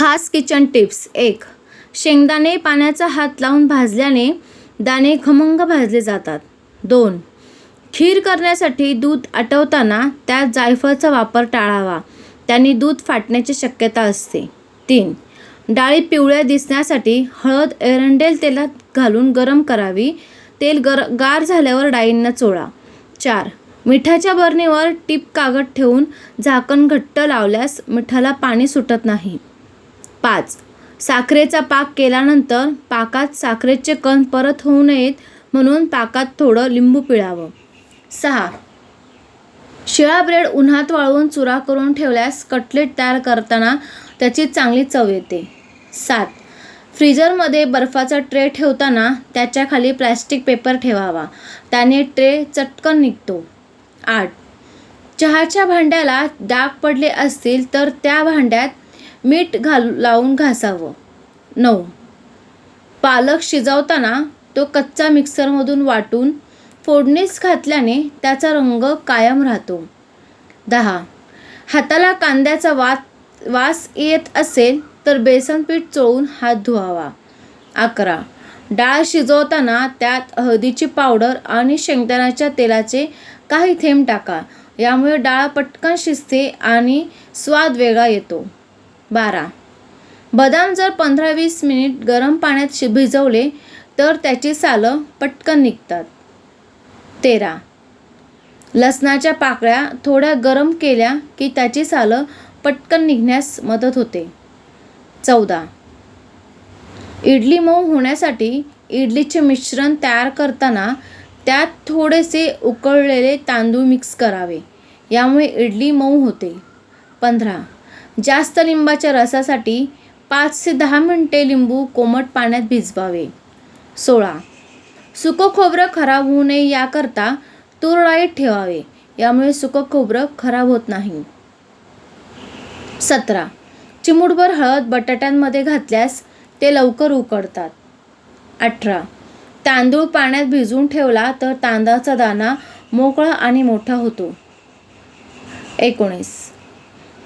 खास kitchen tips एक शेंगदाणे पाण्याचा हात लावून भाजल्याने दाणे खमंग भाजले जातात. दोन खीर करण्यासाठी दूध आटवताना त्यात जायफळचा वापर टाळावा. त्याने दूध फाटण्याची शक्यता असते. तीन डाळी पिवळ्या दिसण्यासाठी हळद एरंडेल तेलात घालून गरम करावी. तेल गर गार झाल्यावर डाळींना चोळा. चार मिठाच्या बरणीवर टीप कागद ठेवून झाकण घट्ट लावल्यास मिठाला पाणी सुटत नाही. पाच. साखरेचा पाक केल्यानंतर पाकात साखरेचे कण परत होऊ नयेत म्हणून पाकात थोडं लिंबू पिळावं. सहा. शिळा ब्रेड उन्हात वाळवून चुरा करून ठेवल्यास कटलेट तयार करताना त्याची चांगली चव येते. सात. फ्रीजरमध्ये बर्फाचा ट्रे ठेवताना त्याच्याखाली प्लॅस्टिक पेपर ठेवावा. त्याने ट्रे चटकन निघतो. आठ. चहाच्या भांड्याला डाग पडले असतील तर त्या भांड्यात मीठ घाल लावून घासावं. नऊ. पालक शिजवताना तो कच्चा मिक्सरमधून वाटून फोडणीस घातल्याने त्याचा रंग कायम राहतो. दहा. हाताला कांद्याचा वात वास येत असेल तर बेसन पीठ चोळून हात धुवावा. अकरा. डाळ शिजवताना त्यात हळदीची पावडर आणि शेंगदाण्याच्या तेलाचे काही थेंब टाका. यामुळे डाळ पटकन शिजते आणि स्वाद वेगळा येतो. बारा. बदाम जर पंधरा वीस मिनिट गरम पाण्यात शि भिजवले तर त्याची सालं पटकन निघतात. तेरा. लसणाच्या पाकळ्या थोड्या गरम केल्या की त्याची सालं पटकन निघण्यास मदत होते. चौदा. इडली मऊ होण्यासाठी इडलीचे मिश्रण तयार करताना त्यात थोडेसे उकळलेले तांदूळ मिक्स करावे. यामुळे इडली मऊ होते. पंधरा. जास्त लिंबाच्या रसासाठी पाच ते दहा मिनटे लिंबू कोमट पाण्यात भिजवावे. सोळा. सुकं खोबरं खराब होऊ नये याकरता तुरडाईत ठेवावे. यामुळे सुकं खोबरं खराब होत नाही. सतरा. चिमूटभर हळद बटाट्यांमध्ये घातल्यास ते लवकर उकडतात. अठरा. तांदूळ पाण्यात भिजवून ठेवला तर तांदळाचा दाणा मोकळा आणि मोठा होतो. एकोणीस.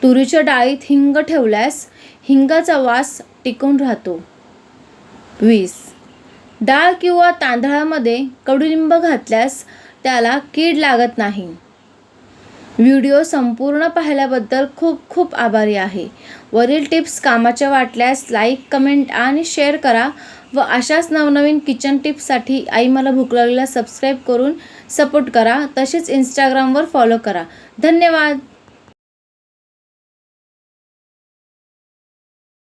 तुरीच्या डाळीत हिंग ठेवल्यास हिंगाचा वास टिकून राहतो. वीस. डाळ किंवा तांदळामध्ये कडुलिंब घातल्यास त्याला कीड लागत नाही. व्हिडिओ संपूर्ण पाहिल्याबद्दल खूप खूप आभारी आहे. वरील टिप्स कामाच्या वाटल्यास लाईक कमेंट आणि शेअर करा व अशाच नवनवीन किचन टिप्ससाठी आई मला भूक लागलेला सबस्क्राईब करून सपोर्ट करा. तसेच इंस्टाग्रामवर फॉलो करा. धन्यवाद!